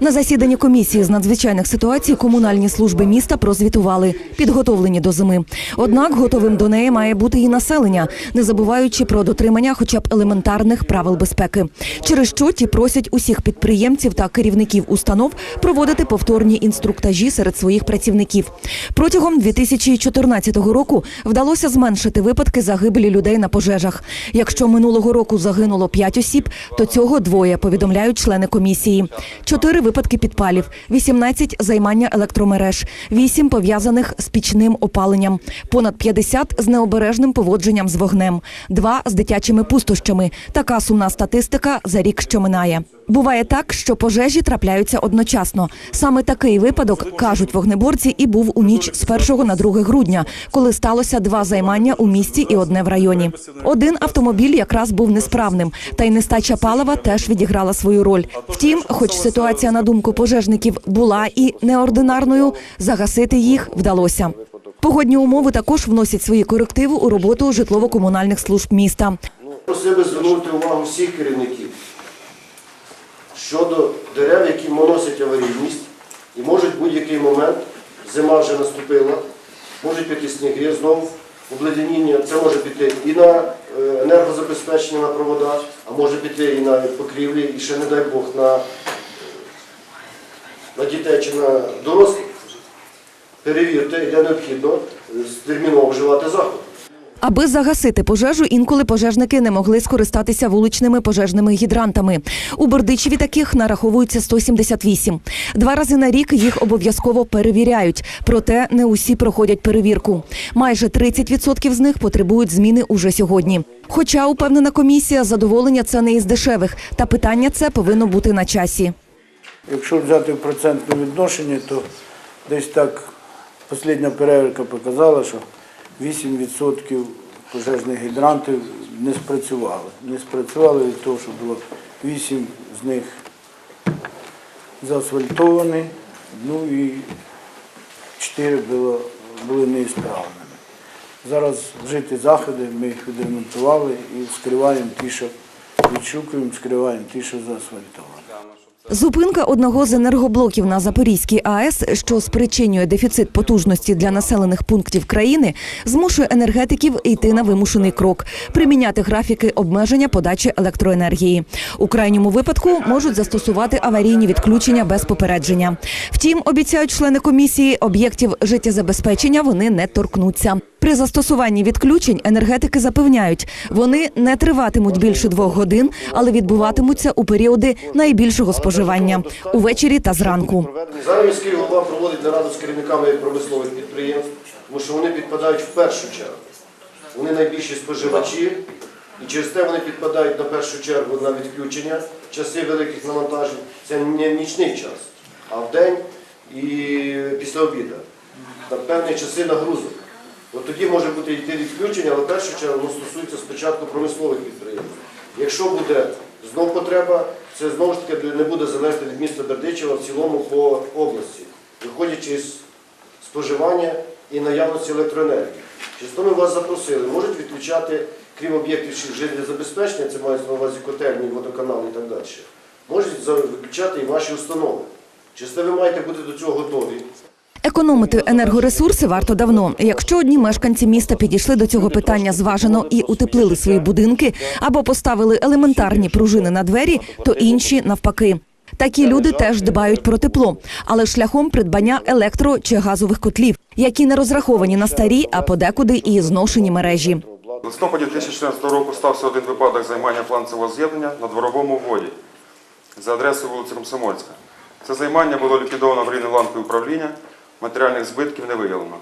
На засіданні комісії з надзвичайних ситуацій комунальні служби міста прозвітували, підготовлені до зими. Однак готовим до неї має бути і населення, не забуваючи про дотримання хоча б елементарних правил безпеки. Через що ті просять усіх підприємців та керівників установ проводити повторні інструктажі серед своїх працівників. Протягом 2014 року вдалося зменшити випадки загибелі людей на пожежах. Якщо минулого року загинуло 5 осіб, то цього двоє повідомляють члени комісії. Чотири випадки підпалів, 18 – займання електромереж, 8 – пов'язаних з пічним опаленням, понад 50 – з необережним поводженням з вогнем, 2 – з дитячими пустощами. Така сумна статистика за рік, що минає. Буває так, що пожежі трапляються одночасно. Саме такий випадок, кажуть вогнеборці, і був у ніч з 1 на 2 грудня, коли сталося два займання у місті і одне в районі. Один автомобіль якраз був несправним, та й нестача палива теж відіграла свою роль. Втім, хоч ситуація на думку пожежників була і неординарною, загасити їх вдалося. Погодні умови також вносять свої корективи у роботу житлово-комунальних служб міста. Просив би звернути увагу всіх керівників щодо дерев, які наносять аварійність, і можуть в будь-який момент, зима вже наступила, можуть піти сніги, знову обледеніння. Це може піти і на е, енергозабезпечення на проводах, а може піти і на покрівлі, і ще, не дай Бог, на, на дітей чи на дорослих. Перевірте, де необхідно терміново вживати заходи. Аби загасити пожежу, інколи пожежники не могли скористатися вуличними пожежними гідрантами. У Бердичеві таких нараховується 178. Два рази на рік їх обов'язково перевіряють, проте не усі проходять перевірку. Майже 30% з них потребують зміни уже сьогодні. Хоча, упевнена комісія, задоволення це не із дешевих, та питання це повинно бути на часі. Якщо взяти в процентному відношенні, то десь так остання перевірка показала, що 8% пожежних гідрантів не спрацювали. Не спрацювали від того, що було 8 з них заасфальтовані, ну і 4 було, були неісправними. Зараз вжиті заходи, ми їх відремонтували і вскриваємо ті, що відшукуємо, вскриваємо ті, що заасфальтовані. Зупинка одного з енергоблоків на Запорізькій АЕС, що спричинює дефіцит потужності для населених пунктів країни, змушує енергетиків йти на вимушений крок приміняти графіки обмеження подачі електроенергії. У крайньому випадку можуть застосувати аварійні відключення без попередження. Втім, обіцяють члени комісії, об'єктів життєзабезпечення вони не торкнуться. При застосуванні відключень енергетики запевняють, вони не триватимуть більше двох годин, але відбуватимуться у періоди найбільшого споживання увечері та зранку. Зараз міський голова проводить нараду з керівниками промислових підприємств, тому що вони підпадають в першу чергу. Вони найбільші споживачі, і через те вони підпадають на першу чергу на відключення часи великих навантажень. Це не нічний час, а в день і після обіду. На певні часи нагрузок. От тоді може бути йти відключення, але в першу чергу воно стосується спочатку промислових підприємств. Якщо буде знов потреба, це знову ж таки не буде залежати від міста Бердичева в цілому по області, виходячи з споживання і наявності електроенергії. Через ми вас запросили, можуть відключати, крім об'єктів житлозабезпечення, це мається на увазі котельні, водоканали і так далі, можуть виключати і ваші установи. Через те ви маєте бути до цього готові. Економити енергоресурси варто давно. Якщо одні мешканці міста підійшли до цього питання зважено і утеплили свої будинки або поставили елементарні пружини на двері, то інші навпаки. Такі люди теж дбають про тепло, але шляхом придбання електро чи газових котлів, які не розраховані на старі, а подекуди і зношені мережі. В листопаді 2014 року стався один випадок займання фланцевого з'єднання на дворовому вводі за адресою вулиці Комсомольська. Це займання було ліквідовано аварійною ланкою управління, матеріальних збитків не виявлено.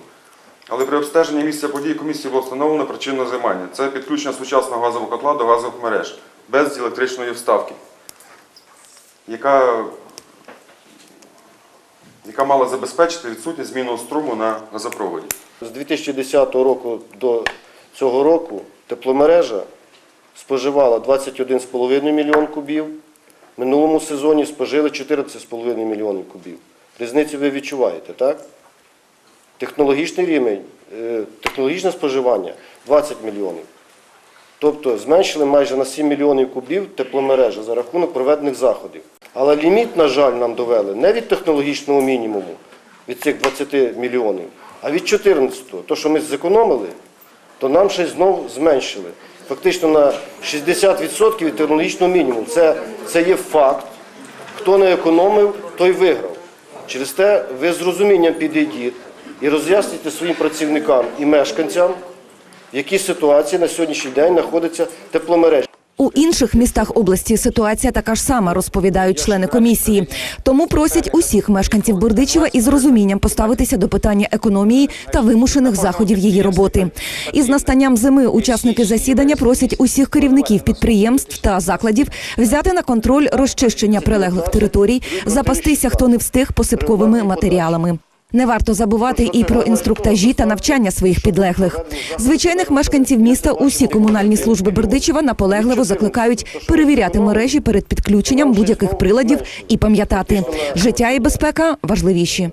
Але при обстеженні місця подій комісії було встановлено причину займання. Це підключення сучасного газового котла до газових мереж без електричної вставки, яка, яка мала забезпечити відсутність змінного струму на газопроводі. З 2010 року до цього року тепломережа споживала 21,5 мільйон кубів. В минулому сезоні спожили 14,5 мільйонів кубів. Різницю ви відчуваєте, так? Технологічний рівень, е, технологічне споживання 20 мільйонів. Тобто зменшили майже на 7 мільйонів кубів тепломережа за рахунок проведених заходів. Але ліміт, на жаль, нам довели не від технологічного мінімуму, від цих 20 мільйонів, а від 14-го. То, що ми зекономили, то нам ще й знов зменшили. Фактично на 60% від технологічного мінімуму. Це, це є факт. Хто не економив, той виграв. Через те ви з розумінням підійдіть і роз'ясніть своїм працівникам і мешканцям, в якій ситуації на сьогоднішній день знаходиться тепломережа. У інших містах області ситуація така ж сама, розповідають члени комісії. Тому просять усіх мешканців Бердичева із розумінням поставитися до питання економії та вимушених заходів її роботи. Із настанням зими учасники засідання просять усіх керівників підприємств та закладів взяти на контроль розчищення прилеглих територій, запастися хто не встиг посипковими матеріалами. Не варто забувати і про інструктажі та навчання своїх підлеглих. Звичайних мешканців міста усі комунальні служби Бердичева наполегливо закликають перевіряти мережі перед підключенням будь-яких приладів і пам'ятати, життя і безпека важливіші.